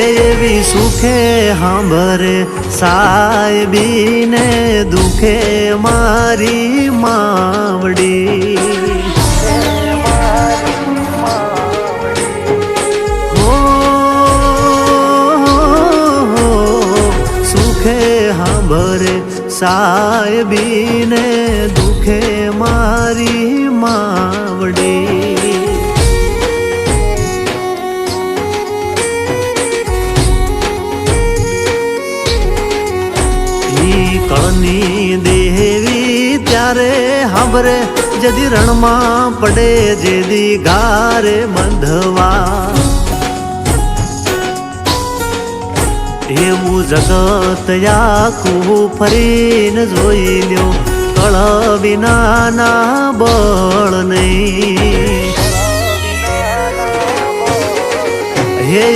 એવી સુખે હાંભરે સાહેબીને દુખે મારી માવડી. સુખે હાંભરે સાહેબીને કળની દેવી ત્યારે હાંભરે, જદી રણમાં પડે, જેદી ગારે બંધવા. એવું જગત યાકું ફરીને જોઈ લ્યો, કળ વિનાના બળ નહીં. હે